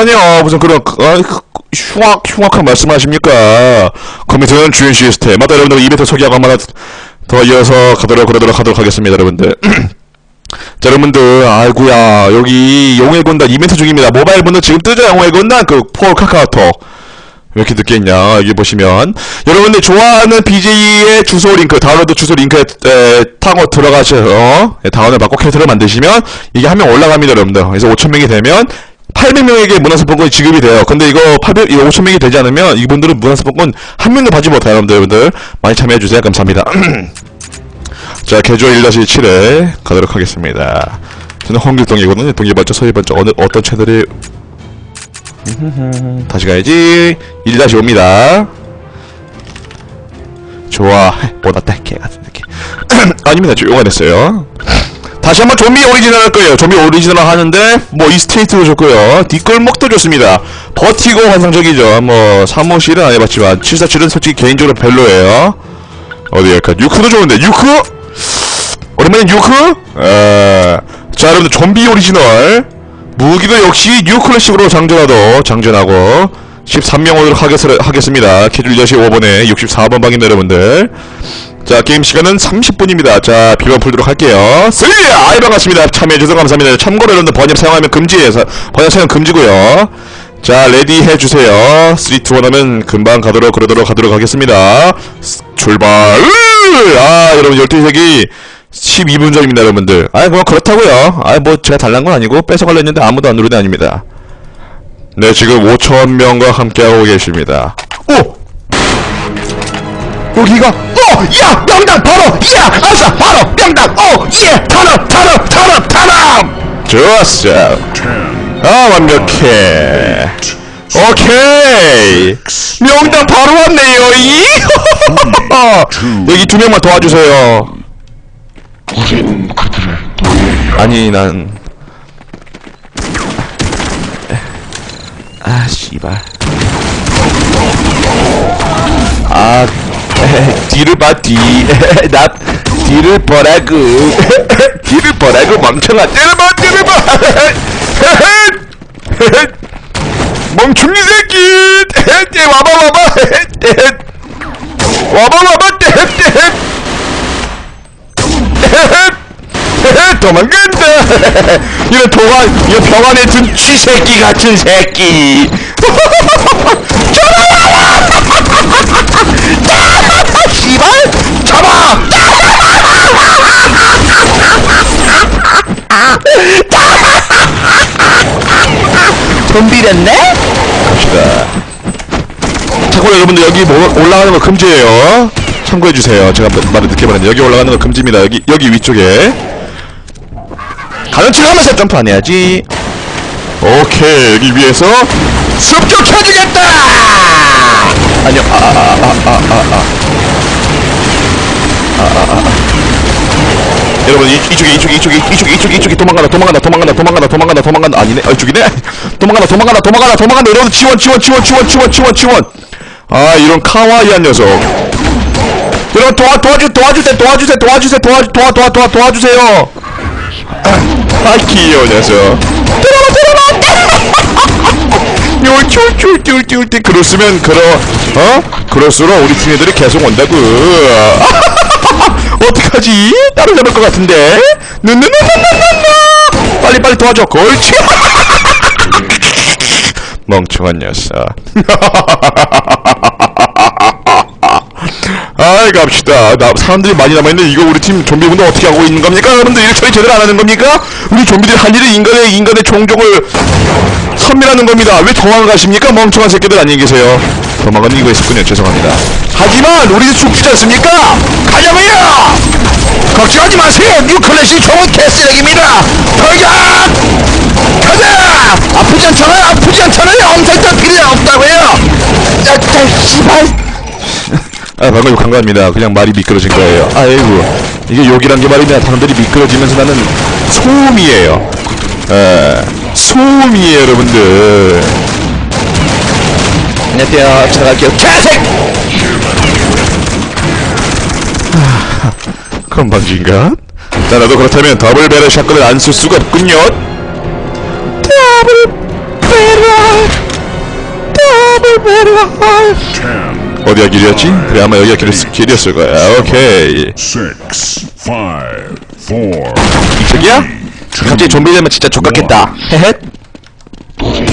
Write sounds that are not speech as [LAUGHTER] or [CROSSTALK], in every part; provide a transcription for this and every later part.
없다뇨 무슨 그런 어, 흉악 흉악한 말씀하십니까? 컴퓨터는 주인 시스템. 맞다 여러분들. 이벤트 소개하고 한번 더 이어서 가도록 그러도록 하도록 하겠습니다 여러분들. [CLEARS THROAT] 자 여러분들. 아이구야. 여기 용의 군단 이벤트 중입니다. 모바일 분들 지금 뜨죠? 용의 군단? 그폴 카카오톡. 왜 이렇게 늦게 있냐? 여기 보시면. 여러분들 좋아하는 BJ의 주소 링크 다운로드 주소 링크에 에, 타고 들어가셔서 예, 다운을 받고 캐릭터를 만드시면 이게 한 명 올라갑니다 여러분들. 그래서 5천명이 되면 800명에게 문화상품권이 지급이 돼요. 근데 이거 800, 이거 5천명이 되지 않으면 이분들은 문화상품권 한 명도 받지 못해요 여러분들. 여러분들 많이 참여해주세요. 감사합니다. [CLEARS THROAT] 자 개조일 1-7에 가도록 하겠습니다. 저는 홍길동이거든요. 동기발전 서해발전 어느 어떤 채널이 [LAUGHS] 다시 가야지. 1-5입니다 좋아 보다 개 같은 느낌. [CLEARS THROAT] 아닙니다. 조용가 됐어요. 다시 한번 좀비 오리지널 할 거예요. 좀비 오리지널 하는데 뭐 이스테이트도 좋고요. 뒷골목도 좋습니다. 버티고 환상적이죠. 뭐 사무실은 안 해봤지만 747은 솔직히 개인적으로 별로예요. 어디 약간 유크도 좋은데 유크? 오랜만에 유크? 에... 자 여러분들 좀비 오리지널. 무기도 역시 뉴 클래식으로 장전하도 장전하고 13명 오도록 하겠, 하겠습니다. 캐줄 2 5번에 64번 방입니다 여러분들. 자 게임 시간은 30분입니다. 자 비번 풀도록 할게요. 쓰리 아이 반갑습니다. 참여해주셔서 감사합니다. 참고로 여러분들 번역 사용하면 금지해서 번역 사용 금지고요. 자 레디 해주세요. 3, 2, 1 하면 금방 가도록 그러도록 하도록 하겠습니다. 스- 출발! 아 여러분 12세기 12분 전입니다 여러분들. 아 그럼 그렇다고요. 아 뭐 제가 달란 건 아니고 뺏어가려 했는데 아무도 안 누르는 아닙니다 네 지금 5천 명과 함께하고 계십니다 오! 여기가 어! 야! 명당 바로! 야! 아싸! 바로! 명당! 어! 예! 탄압! 탄압! 탄압! 탄압! 좋았어 아 완벽해 오케이 명당 바로 왔네요 이 [LAUGHS] 여기 두 명만 도와주세요 아니 난 아, 씨발. 아, [LAUGHS] 뒤를 봐, 뒤. 에헤, [LAUGHS] 나, 뒤를 보라고. [LAUGHS] 뒤를 보라고, 멍청아. 뒤를 봐, 뒤를 봐. 에헤, 에헤. 멍충이 새끼. 와봐, 와봐. 와봐, 와봐. 에헤, 에헤. 헤헤, 도망간다. 이런 도관 이런 병 안에 든 쥐새끼 같은 새끼. [LAUGHS] 잡아 [LAUGHS] 씨발! 잡아? [LAUGHS] 갑시다. 참고로 여러분들 여기 뭐 올라가는 거 금지예요. 참고해주세요. 제가 마- 말을 늦게 말했는데 여기 올라가는 거 금지입니다. 여기 여기 위쪽에 척 하면서 점프 안 해야지. 오케이 여기 위에서 습격해주겠다! 아니요 아아아아아아아아아 여러분 이, 이쪽에 이쪽에 이쪽에 이쪽에 이쪽에 이쪽에 도망간다 도망간다 도망간다 도망간다 도망간다 도망간다. 아니네 어 이쪽이네? 도망간다 도망간다 도망간다 도망간다. 여러분 지원 지원 지원 지원 지원 지원 지원. 아 이런 카와이한 녀석. 여러분 도와 도와주 도와주세요 도와주세요 도와주세요 도와 도와 도와 도와 도와주세요 아 귀여워 녀석. 들어와 들어와 쫄쫄쫄쫄쫄 그랬으면 그러 어? 그럴수록 우리 팀 애들이 계속 온다고. [LAUGHS] 어떡하지? 따로 잡을 것 같은데. 누누누누누누 빨리 빨리 도와줘 옳지 [LAUGHS] 멍청한 녀석 [LAUGHS] 아이 갑시다. 나 사람들이 많이 남아있는데 이거 우리 팀 좀비분들 어떻게 하고 있는 겁니까? 여러분들 일 처리 제대로 안 하는 겁니까? 우리 좀비들 한 일은 인간의 인간의 종족을 선멸하는 겁니다. 왜 도망을 가십니까? 멍청한 새끼들 안녕히 계세요? 도망가는 이거 있었군요. 죄송합니다. 하지만 우리도 죽지 않습니까? 가자고요 걱정하지 마세요. 뉴클래식 총은 개쓰레기입니다. 돌격! 가자! 아프지 않잖아요. 아프지 않잖아요. 엄살 떨 필요 없다고요. 야, 야, 씨발 아 방금 욕한 겁니다. 그냥 말이 미끄러진 거예요. 아이고. 이게 욕이란 게 말이냐? 사람들이 미끄러지면서 나는 소음이에요. 에 소음이에요 여러분들. 안녕하세요. 찾아갈게요. 개색 건방진가? 자 나도 그렇다면 더블 배럴 샷건을 안 쓸 수가 없군요. 더블 배럴 어디가 길이었지? 그래 아마 여기가 길, 길이었을 거야. 오케이. six, five, four, 이쪽이야? 갑자기 좀비 되면 진짜 족같겠다. 헤헷.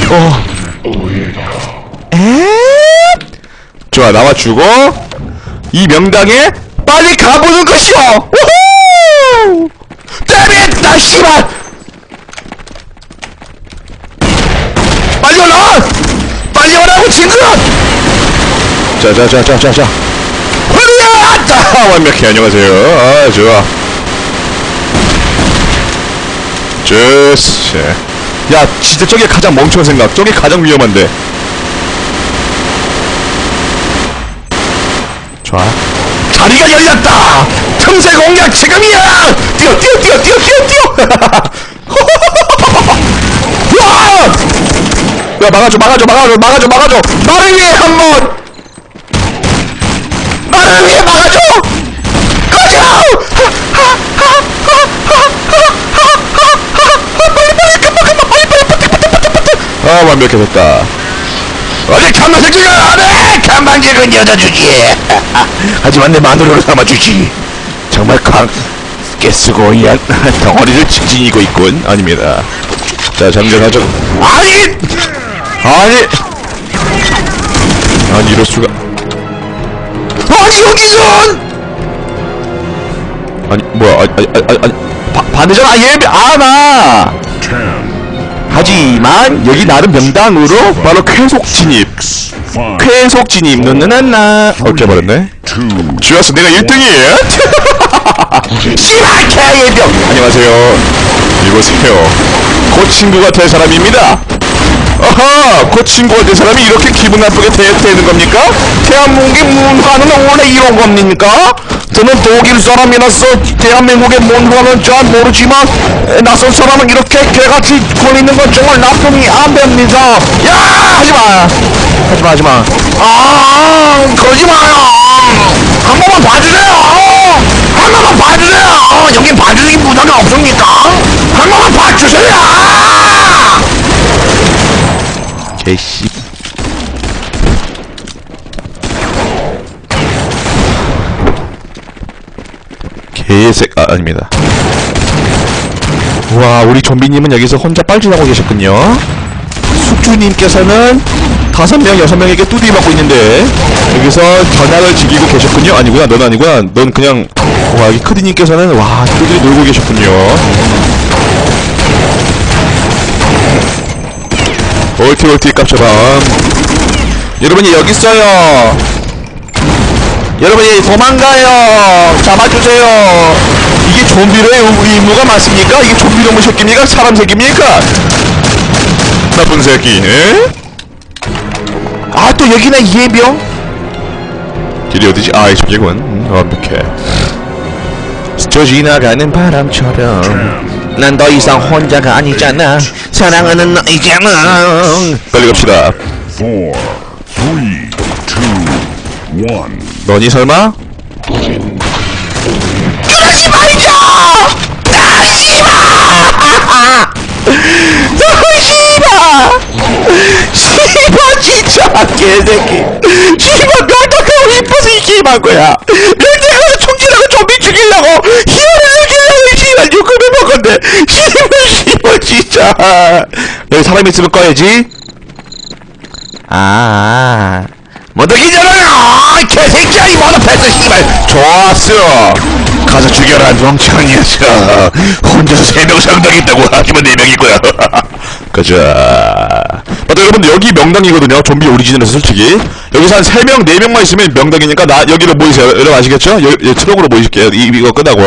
어. 에? 좋아 나와주고. 이 명당에 빨리 가보는 것이오! 우후! 때릿 나 씨발 빨리 올라와 빨리 오라고 친구야 자자자자자자. 허리야! 자 완벽해. 안녕하세요. 아 좋아. 좋스. 야 진짜 저게 가장 멍청한 생각. 저게 가장 위험한데. 좋아. 자리가 열렸다! 틈새 공략 지금이야! 뛰어 뛰어 뛰어 뛰어 뛰어 뛰어! [LAUGHS] 우와! 야 막아줘 막아줘 막아줘 막아줘 막아줘! 나를 위해 한번 위해 막아줘 꺼져 아 완벽해졌다. 어디 간만 새끼가 안해! 간방직은 여자 주지. [LAUGHS] 하지만 내 마누라로 삼아주지. 정말 강 깨쓰고 이 양- [LAUGHS] 덩어리를 징징이고 있군. 아닙니다. 자 장전하죠. 아니! 아니! 아니 이럴 수가 아니 여기선! 아니 뭐야 아니 아니 아니, 아니 바, 반대잖아 아 예배 아나! 하지만 여기 나름 명당으로 바로 쾌속 진입. 쾌속 진입. 누누나나 어깨 버렸네. 좋았어. 내가 1등이에요? [LAUGHS] 씨발 개예병! 안녕하세요. 이보세요. 그 친구가 될 사람입니다 아하 그 친구가 될 사람이 이렇게 기분 나쁘게 되, 되는 겁니까? 대한민국의 문화는 원래 이런 겁니까? 저는 독일 사람이라서 대한민국의 문화는 잘 모르지만 에, 낯선 사람은 이렇게 개같이 걸리는 건 정말 나쁨이 안 됩니다. 야 하지마. 하지마 하지마. 아 마요. 한 번만 봐주세요. 한 번만 봐주세요. 여기 봐주는 문화가 없습니까? 한 번만 봐주세요 개씨. 개색 아 아닙니다. 와 우리 좀비님은 여기서 혼자 빨진하고 계셨군요. 숙주님께서는 다섯 명 여섯 명에게 뚜디 맞고 있는데 여기서 견학을 지키고 계셨군요. 아니구나 넌 아니구나. 넌 그냥 와 여기 크디님께서는 와 뚜디 놀고 계셨군요 올티 올티 깝쳐봐 여러분이 여기 있어요 여러분이 도망가요 잡아주세요 이게 좀비로의 의- 의무가 맞습니까? 이게 좀비 놈의 새끼입니까? 사람 새끼입니까? 나쁜 새끼 에? 아또 여기나 이해병 길이 어디지? 아 이쪽이군 음, 완벽해 스쳐 지나가는 바람처럼 난 더 이상 혼자가 아니잖아 사랑하는 너이잖아 빨리 갑시다. 너니 설마? 그러지 말자! 너 씨발! 씨발 진짜 개새끼! 씨발 멸떡하고 이뻐서 이 게임한 거야! 멸떡하고 총질하고 좀비 죽이려고 먹었네! 씨발 씨발 진짜! 여기 사람 있으면 꺼야지 아, 모독이잖아요! 개새끼야, 이 모독패스, 씨발! 좋았어! 가서 죽여라, 멍청한 녀석! 혼자서 세명 상당했다고 하지만 네 명이고요. [LAUGHS] 가자. 맞다, 여러분들, 여기 명당이거든요. 좀비 오리지널에서 솔직히. 여기서 한세 명, 네 명만 있으면 명당이니까, 나, 여기로 모이세요. 여러분 아시겠죠? 여, 여, 트럭으로 모이실게요. 이, 이거 끝나고.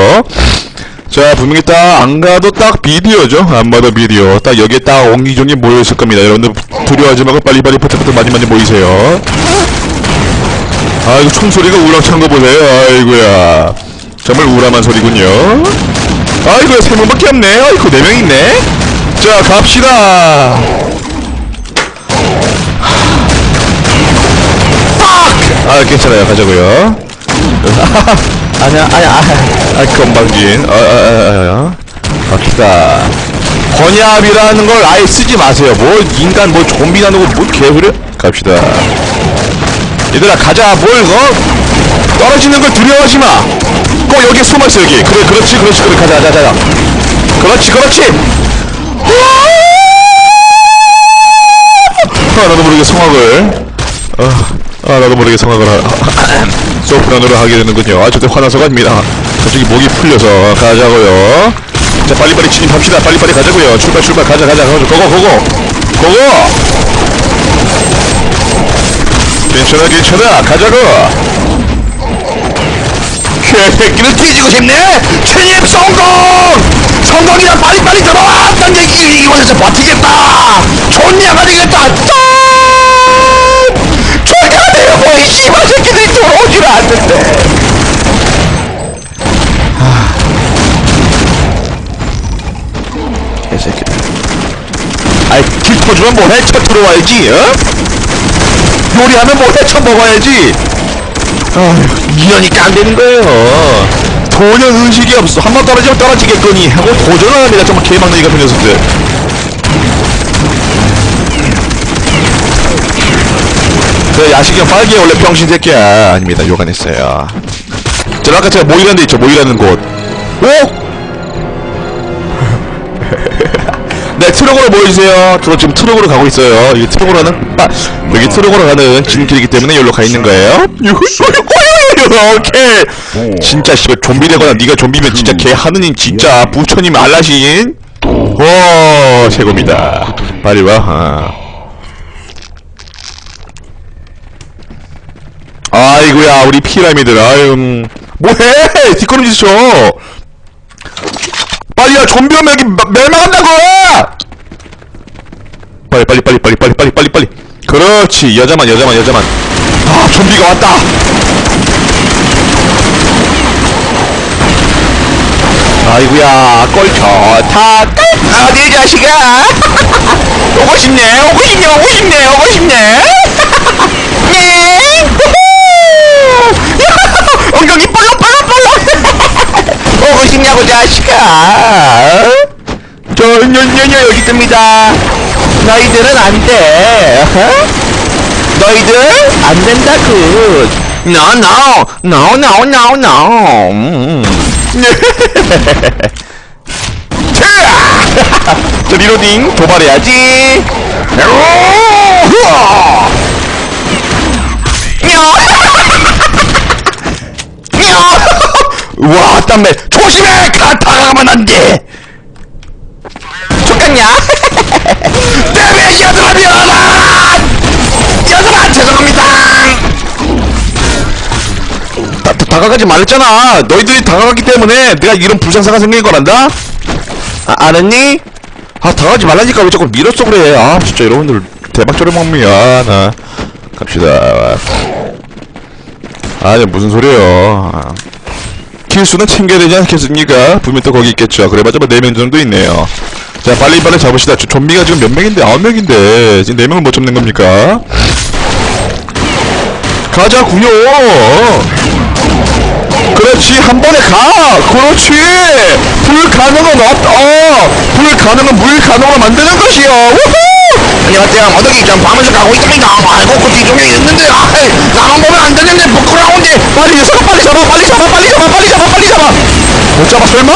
자, 분명히 딱, 안 가도 딱 비디오죠? 안 봐도 비디오. 딱 여기에 딱 옹기종기 모여있을 겁니다. 여러분들 두려워하지 말고 빨리빨리 포트포트 많이 많이 모이세요. 아이고, 총소리가 우렁찬 거 보세요. 아이고야. 정말 우람한 소리군요. 아이고, 세 명밖에 없네. 아이고, 네 명 있네. 자, 갑시다. 아, 괜찮아요. 가자고요. [LAUGHS] 아니야, 아니야, 아, 아, 건방진. 아, 갑시다. 번야비라는 걸 아예 쓰지 마세요. 뭐 인간 뭐 좀비 나누고 뭐 개소리야? 갑시다. 얘들아 가자. 뭘 어? 떨어지는 걸 두려워하지 마. 꼭 여기 숨어 있어 여기. 그래 그렇지 그렇지 그래 가자 가자 가자. 그렇지 그렇지. 아 나도 모르게 성악을. 아, 아 나도 모르게 성악을 하, 소프라노를 하게 되는군요. 아 저때 화나서가 아닙니다. 저쪽이 목이 풀려서 가자고요. 자 빨리빨리 진입합시다. 빨리빨리 가자고요. 출발 출발 가자 가자 가자. 고고 고고 고고. 괜찮아 괜찮아 가자고. 개새끼를 뒤지고 싶네. 진입 성공. 성공이다 빨리빨리 들어와. 딴 얘기 이번에서 버티겠다. 존냐가 되겠다. 뭐이 씨발 새끼들이 들어오질 않는데. 개새끼들. 아이 길 터주면 뭐해? 쳐 들어와야지. 어? 요리하면 뭐해? 쳐 먹어야지. 아휴, 이러니까 안 되는 거예요. 도전 의식이 없어. 한 번 떨어지면 떨어지겠거니 하고 도전을 합니다. 정말 개막내기 같은 녀석들. 그 야식형 빨개 원래 병신 새끼야. 아닙니다. 요간했어요. 저 아까 제가 모이라는 데 있죠. 모이라는 곳. 오? [LAUGHS] 네, 트럭으로 모여주세요. 저 지금 트럭으로 가고 있어요. 이 트럭으로 가는, 빠, 여기 트럭으로 가는 지름길이기 때문에 여기로 가 있는 거예요. 오케이. 진짜 씨발 좀비 되거나 네가 좀비면 진짜 개 하느님 진짜 부처님 알라신. 오 최고입니다. 빨리 와. 아. 아이고야 우리 피라미들 아유 음. 뭐해? 뒷걸음질 쳐 빨리야 좀비 오면 여기 마- 멸망한다고! 빨리 빨리 빨리 빨리 빨리 빨리 빨리 빨리. 그렇지 여자만 여자만 여자만. 아 좀비가 왔다! 아이고야 꼴 좋다 꼴 어디 이 자식아! [LAUGHS] 오고 싶네 오고 싶네 오고 싶네 오고 싶네 네 후후! 엉덩이 볼록 볼록 볼록 오고 싶냐고 자식아 저 녀녀녀 여기 있습니다 너희들은 안돼 너희들 안 된다구 No no no no no no 음. 자! 저 리로딩 도발해야지 [LAUGHS] 와 땀내 조심해 가 다가가면 안돼. 좋겠냐? [LAUGHS] 때문에 얘들아 미안하다 얘들아 죄송합니다. 다, 다, 다가가지 말랬잖아. 너희들이 다가갔기 때문에 내가 이런 불상사가 생긴 거란다? 아, 알았니? 아 다가가지 말라니까 왜 자꾸 밀었어 그래? 아 진짜 여러분들 대박 저렴합니다 나 갑시다 아니 무슨 소리예요 아. 킬수는 챙겨야 되지 않겠습니까? 분명 또 거기 있겠죠. 그래봤자 뭐 4명 정도 있네요. 자, 빨리 빨리 잡으시다. 저 좀비가 지금 몇 명인데? 9명인데. 지금 4명을 못 잡는 겁니까? 가자구요! 그렇지, 한 번에 가! 그렇지! 불가능은 없, 어! 불가능은 물가능으로 만드는 것이요! 우후! 안녕하세요. 어떻게 좀 밤에서 가고 있습니다. 아이고, 그 뒤쪽에 있는데, 아이, 나만 보면 안 되는데, 부끄러운데. 빨리 녀석아, 빨리 잡아, 빨리 잡아, 빨리 잡아, 빨리 잡아, 빨리 잡아. 못 잡아, 설마?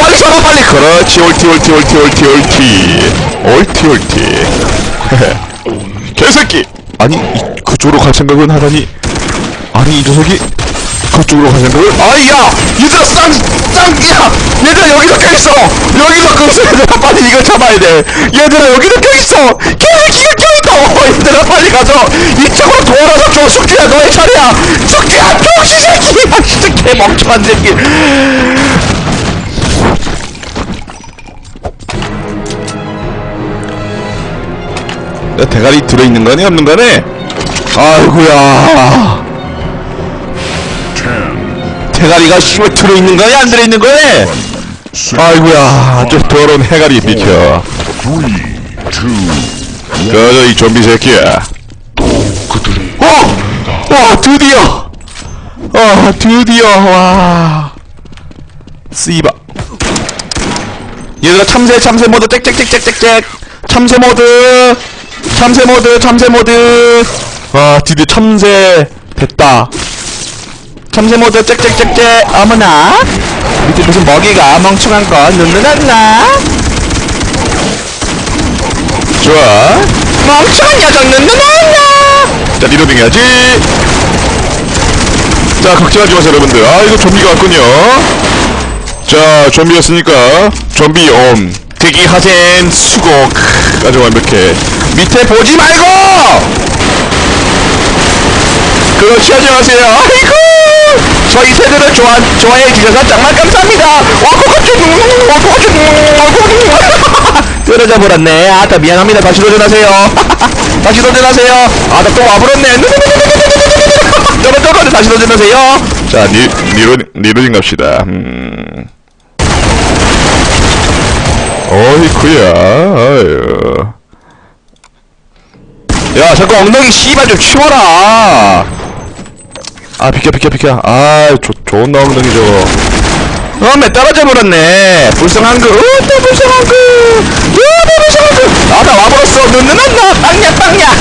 빨리 잡아, 빨리. 그렇지, 옳지, 옳지, 옳지, 옳지, 옳지. 옳지, 옳지. 개새끼! 아니, 이, 그쪽으로 갈 생각은 하다니. 아니, 이 녀석이 그쪽으로 갈 생각을? 아이야! 얘들아, 쌍, 쌍, 야! 얘들아, 여기서 껴있어! 여기서 껴있어! 얘들아, 빨리 이걸 잡아야 돼! 얘들아, 여기서 껴있어! 개새끼가 껴있다! 어, 얘들아, 빨리 가서 이쪽으로 돌아서 줘! 숙주야, 너의 차례야! 숙주야, 병신 새끼! [LAUGHS] 아, 진짜 개 멍청한 새끼! 내 대가리 들어있는 거네, 없는 거네? 아이고야. 대가리가 씨발 들어있는 거네, 안 들어있는 six, 아이고야, 저 더러운 해가리 비켜. 저저 이 좀비 새끼야. 어! 어, 드디어! 어, 드디어, 와. 씨바. 얘들아 참새 참새 모드 짹짹짹짹짹짹 참새 모드 참새 모드 참새 모드 아 드디어 참새 됐다 참새 모드 짹짹짹짹. 어머나. 밑에 무슨 먹이가 멍청한 거. 눈누났나. 좋아. 멍청한 녀석 눈누났나. 자 리로딩 해야지. 자 걱정하지 마세요 여러분들. 아 이거 좀비가 왔군요. 자 좀비였으니까 좀비 옴. 대기 하센 수고 크, 아주 완벽해. 밑에 보지 말고! 그렇지 하지 마세요. 아이고 저희 세대를 좋아, 좋아해 주셔서 정말 감사합니다. 떨어져 [LAUGHS] 버렸네. 아따 미안합니다. 다시 도전하세요. [LAUGHS] 다시 도전하세요. 아따 또 와버렸네. [LAUGHS] 떨어져 버려 다시 도전하세요. 자 니, 니로, 니로딩 갑시다. 음. 어이쿠야 아유. 야 자꾸 엉덩이 씨발 좀 치워라 아 비켜 비켜 비켜. 아 조, 좋은 나 엉덩이 저거. 어메 떨어져 버렸네. 불쌍한 그 어때 불쌍한 그. 어때 불쌍한 그. 아나 와버렸어. 눈눈 안나 빵야 빵야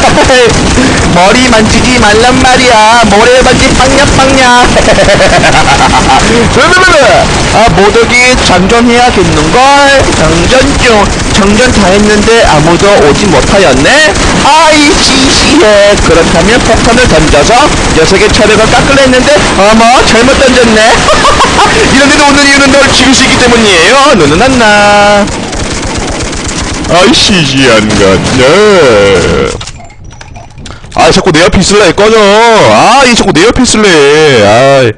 머리 만지지 말란 말이야. 모래 만지 빵야 빵야 [LAUGHS] 아 모독이 장전해야겠는걸? 장전 중 장전 다 했는데 아무도 오지 못하였네? 아이 시시해 그렇다면 폭탄을 던져서 녀석의 체력을 깎으려 했는데 어머 잘못 던졌네. [LAUGHS] 이런데도 오는 이유는 널 죽일 수 있기 때문이에요. 너는 안나. 아이 시시한 것네. 아 자꾸 내 옆에 있을래 꺼져. 아이 자꾸 내 옆에 있을래. 아이.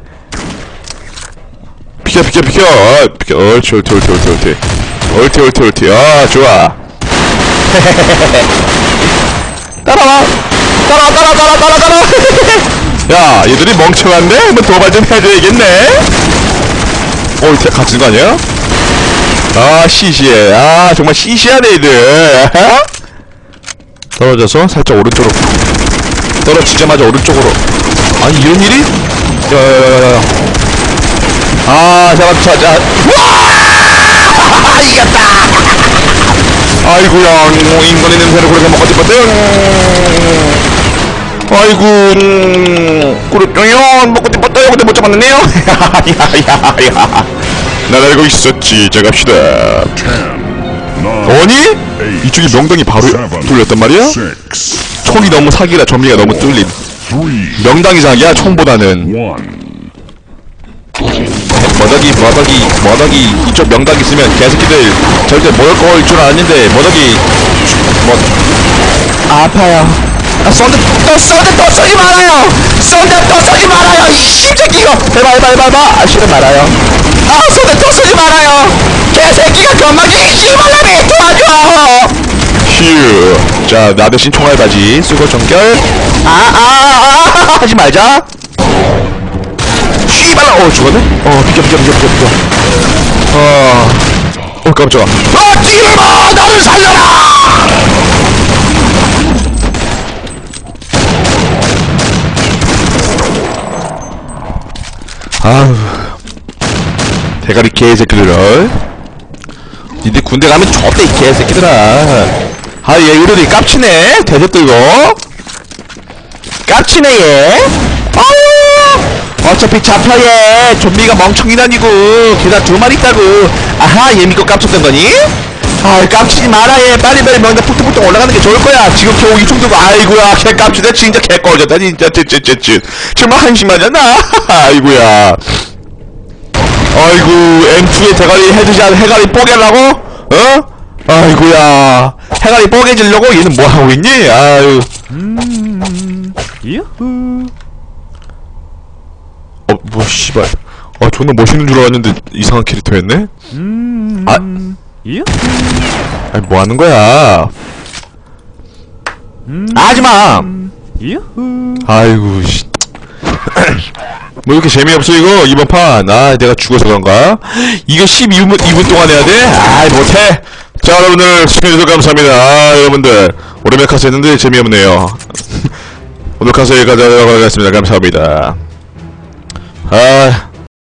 비켜 비켜 비켜. 아, 비켜. 옳지 옳지 옳지 옳지 옳지 옳지 옳지 옳지 아 좋아. [LAUGHS] 따라와. 따라와 따라와 따라와 따라와 따라와. [LAUGHS] 야 얘들이 멍청한데? 한번 도발 좀 해줘야겠네. 어 이제 있는 거 아니야? 아 시시해. 아 정말 시시하네 얘들. [LAUGHS] 떨어져서 살짝 오른쪽으로 떨어지자마자 오른쪽으로. 아니 이런 일이? 야야야야야. 아 잡았다 자 와! 이겼다. 아이고야 음, 인간의 냄새를 그렇게 먹었지 못해요 아이고 음, 그랬죠요. 먹고 싶었어요 근데 못 잡았네요? 야야야 난 알고 있었지 자 갑시다. 아니? 이쪽에 명당이 바로 뚫렸단 말이야? 총이 너무 사기라 점리가 너무 뚫린. 명당이 사기야 총보다는. 머더기 머더기 머더기 이쪽 명당 있으면 개새끼들 절대 먹을 거일 줄 아는데 머더기 뭐 아파요. 아 쏜데 또 쏜데 또 쏘지 말아요. 쏜데 또 쏘지 말아요. 이 씹새끼가. 해봐 해봐 해봐 해봐. 아 싫어 말아요. 아 쏜데 또 쏘지 말아요. 개새끼가 건방지 씨발놈이 도와줘. 휴. 자, 나 대 신 총알 바지. 쓰고 정결. 아, 아, 아, 하지 말자. 씨발라. 어, 죽었네? 어, 비켜, 비켜, 비켜, 비켜, 비켜. 어, 어, 깜짝아. 아, 찌를 마! 나를 살려라! 아우. 대가리 개새끼들을. 니들 군대 가면 좆대 이 개새끼들아 아얘 이러니 깝치네 대접 이거 깝치네 얘 어차피 얘 좀비가 멍청이 아니고 게다 두 마리 있다고. 아하 얘 믿고 깝쳤던 거니? 아 깝치지 마라 얘. 빨리빨리 명당 푹푹푹 올라가는 게 좋을 거야. 지금 겨우 이 정도고. 아이고야 개 깝치네. 진짜 개 꺼졌다 진짜. 찌찌찌찌 정말 한심하잖아. [LAUGHS] 아이고야. 아이고 M2의 대가리 헤드샷 해가리 뽀개려고? 어? 아이고야. 해가리 뽀개지려고? 얘는 뭐하고 있니? 아유. 유후 어 뭐 씨발 아 존나 멋있는 줄 알았는데 이상한 캐릭터였네? 아 유후 아니 뭐하는 거야 하지마 유후 아이고 씨. [COUGHS] 뭐 이렇게 재미없어 이거 이번 판. 아 내가 죽어서 그런가? 이거 12분 2분 동안 해야 돼? 아이 못해. 자 여러분들 시청해주셔서 감사합니다. 아 여러분들 오랜만에 카스 했는데 재미없네요. [LAUGHS] 오늘 카스 여기까지 하도록 하겠습니다. 감사합니다. 呃